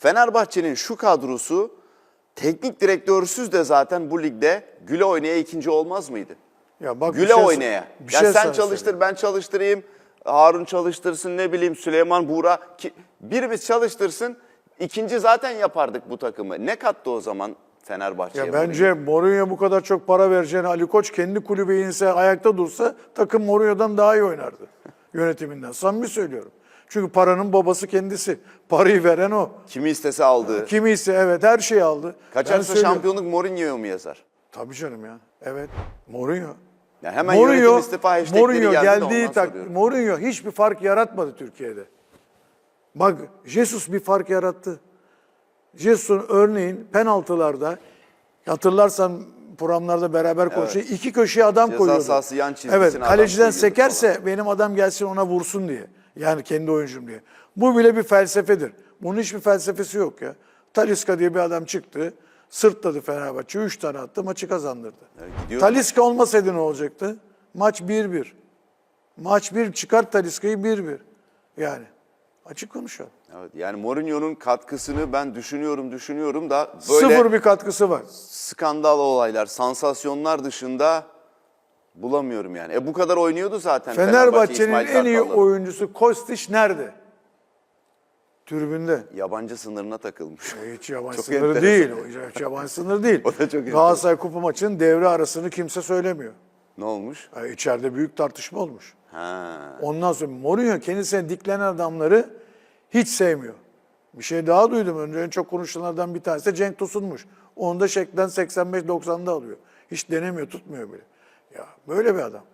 Fenerbahçe'nin şu kadrosu teknik direktörsüz de zaten bu ligde güle oynaya ikinci olmaz mıydı? Ya bak bir güle şey- oynaya. bir ya şey sen çalıştır söyleyeyim. ben çalıştırayım. Harun çalıştırsın ne bileyim Süleyman Buğra. Ki, birimiz çalıştırsın ikinci zaten yapardık bu takımı. Ne kattı o zaman Fenerbahçe'ye? Ya bence Mourinho bu kadar çok para vereceğine Ali Koç kendi kulübe inse ayakta dursa takım Mourinho'dan daha iyi oynardı yönetiminden. Samimi söylüyorum. Çünkü paranın babası kendisi. Parayı veren o. Kimi istese aldı. Kimi ise evet her şeyi aldı. Kaçarsa söylüyorum. şampiyonluk Mourinho'ya mu yazar? Tabii canım ya. Evet. Mourinho. Yani hemen yönetim istifa hashtagleri Mourinho geldi geldiği tak soruyorum. Mourinho hiçbir fark yaratmadı Türkiye'de. Bak Jesus bir fark yarattı. Jesus'un örneğin penaltılarda hatırlarsan programlarda beraber konuşuyor. iki köşeye adam Ceza koyuyordu. sahası yan Evet, kaleciden sekerse benim adam gelsin ona vursun diye. Yani kendi oyuncum diye. Bu bile bir felsefedir. Bunun hiçbir felsefesi yok ya. Taliska diye bir adam çıktı. Sırtladı Fenerbahçe. Üç tane attı. Maçı kazandırdı. Gidiyor. Taliska olmasaydı ne olacaktı? Maç 1-1. Maç 1 çıkar Taliska'yı 1-1. Yani açık konuşalım. Evet, yani Mourinho'nun katkısını ben düşünüyorum düşünüyorum da böyle Sıfır bir katkısı var. skandal olaylar, sansasyonlar dışında bulamıyorum yani. E bu kadar oynuyordu zaten Fenerbahçe Fenerbahçe'nin İsmail en iyi oyuncusu Kostić nerede? Tribünde. Yabancı sınırına takılmış. E, Hiç yabancı Çok sınırı enteresan. değil. Hiç yabancı sınırı değil. O da çok. Galatasaray Kupa maçının devre arasını kimse söylemiyor. Ne olmuş? Yani içeride büyük tartışma olmuş. Ha. Ondan sonra Mourinho kendisine diklenen adamları hiç sevmiyor. Bir şey daha duydum. Önce en çok konuşulanlardan bir tanesi de Cenk Tosun'muş. Onu da şeklen 85-90'da alıyor. Hiç denemiyor, tutmuyor bile. Ya böyle bir adam.